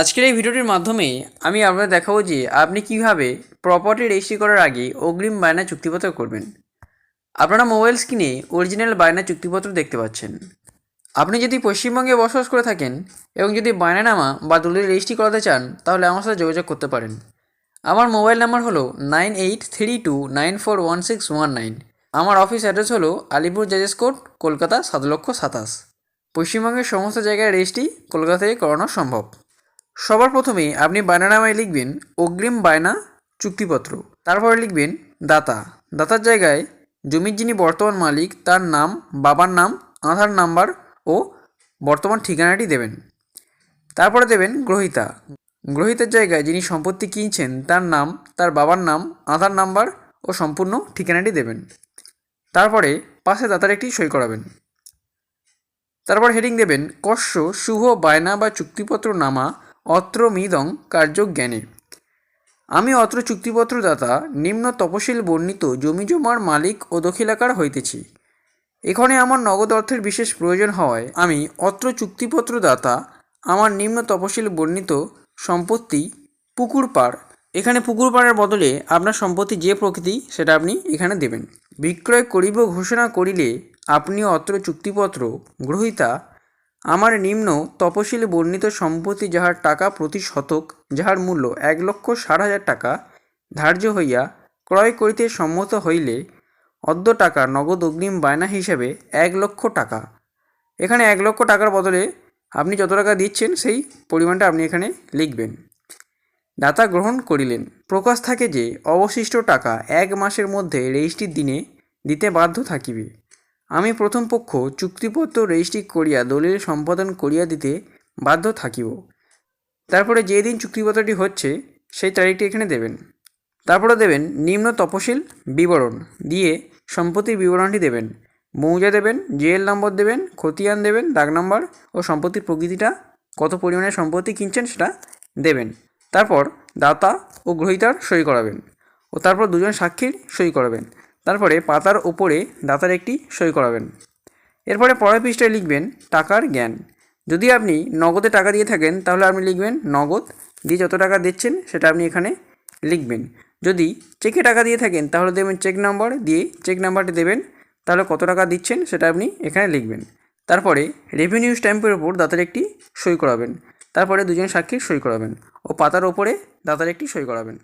আজকের এই ভিডিওটির মাধ্যমে আমি আপনাদের দেখাবো যে আপনি কীভাবে প্রপার্টি রেজিস্ট্রি করার আগে অগ্রিম বায়না চুক্তিপত্র করবেন। আপনারা মোবাইল স্ক্রিনে অরিজিনাল বায়না চুক্তিপত্র দেখতে পাচ্ছেন। আপনি যদি পশ্চিমবঙ্গে বসবাস করে থাকেন এবং যদি বায়নানামা বা দলিল রেজিস্ট্রি করাতে চান, তাহলে আমার সাথে যোগাযোগ করতে পারেন। আমার মোবাইল নাম্বার হলো nine eight three two nine four one six one nine. আমার অফিস অ্যাড্রেস হলো আলিপুর জাজেস কোর্ট, কলকাতা সাত লক্ষ সাতাশ। পশ্চিমবঙ্গের সমস্ত জায়গায় রেজিস্ট্রি কলকাতা থেকে করানো সম্ভব। সবার প্রথমে আপনি বায়নানামায় লিখবেন অগ্রিম বায়না চুক্তিপত্র। তারপরে লিখবেন দাতা। দাতার জায়গায় জমির যিনি বর্তমান মালিক, তার নাম, বাবার নাম, আধার নাম্বার ও বর্তমান ঠিকানাটি দেবেন। তারপরে দেবেন গ্রহিতা। গ্রহিতার জায়গায় যিনি সম্পত্তি কিনছেন, তার নাম, তার বাবার নাম, আধার নাম্বার ও সম্পূর্ণ ঠিকানাটি দেবেন। তারপরে পাশে দাতার একটি সই করাবেন। তারপর হেডিং দেবেন কস্য শুভ বায়না বা চুক্তিপত্র নামা অত্র মিদং কার্যজ্ঞানে। আমি অত্র চুক্তিপত্রদাতা, নিম্ন তপশিল বর্ণিত জমি জমার মালিক ও দখিলাকার হইতেছি। এখানে আমার নগদ অর্থের বিশেষ প্রয়োজন হওয়ায় আমি অত্র চুক্তিপত্রদাতা, আমার নিম্ন তপশিল বর্ণিত সম্পত্তি পুকুর পাড়। এখানে পুকুর পাড়ের বদলে আপনার সম্পত্তি যে প্রকৃতি, সেটা আপনি এখানে দেবেন। বিক্রয় করিব ঘোষণা করিলে আপনি অত্র চুক্তিপত্র, গ্রহীতা আমার নিম্ন তপশিল বর্ণিত সম্পত্তি যাহার টাকা প্রতি শতক, যাহার মূল্য এক লক্ষ ষাট হাজার টাকা, ধার্য হইয়া ক্রয় করিতে সম্মত হইলে অদ্য টাকা নগদ অগ্রিম বায়না হিসেবে এক লক্ষ টাকা। এখানে এক লক্ষ টাকার বদলে আপনি যত টাকা দিচ্ছেন, সেই পরিমাণটা আপনি এখানে লিখবেন। দাতা গ্রহণ করিলেন। প্রকাশ থাকে যে, অবশিষ্ট টাকা এক মাসের মধ্যে রেজিস্ট্রির দিনে দিতে বাধ্য থাকিবে। আমি প্রথম পক্ষ চুক্তিপত্র রেজিস্ট্রি করিয়া দলিল সম্পাদন করিয়া দিতে বাধ্য থাকিব। তারপরে যে দিন চুক্তিপত্রটি হচ্ছে, সেই তারিখটি এখানে দেবেন। তারপরে দেবেন নিম্ন তপশিল বিবরণ দিয়ে সম্পত্তির বিবরণটি দেবেন। মৌজা দেবেন জিএল নম্বর দেবেন, খতিয়ান দেবেন, দাগ নম্বর ও সম্পত্তির প্রকৃতিটা, কত পরিমাণে সম্পত্তি কিনছেন সেটা দেবেন। তারপর দাতা ও গ্রহীতার সই করাবেন ও তারপর দুজন সাক্ষীর সই করাবেন। তারপরে পাতার ওপরে দাতার একটি সই করাবেন। এরপরে পরের পৃষ্ঠায় লিখবেন টাকার জ্ঞান। যদি আপনি নগদে টাকা দিয়ে থাকেন, তাহলে আপনি লিখবেন নগদ দিয়ে যত টাকা দিচ্ছেন, সেটা আপনি এখানে লিখবেন। যদি চেকে টাকা দিয়ে থাকেন, তাহলে দেবেন চেক নাম্বার দিয়ে চেক নাম্বারটি দেবেন, তাহলে কত টাকা দিচ্ছেন, সেটা আপনি এখানে লিখবেন। তারপরে রেভিনিউ স্ট্যাম্পের ওপর দাতার একটি সই করাবেন। তারপরে দুজন সাক্ষীর সই করাবেন ও পাতার ওপরে দাতার একটি সই করাবেন।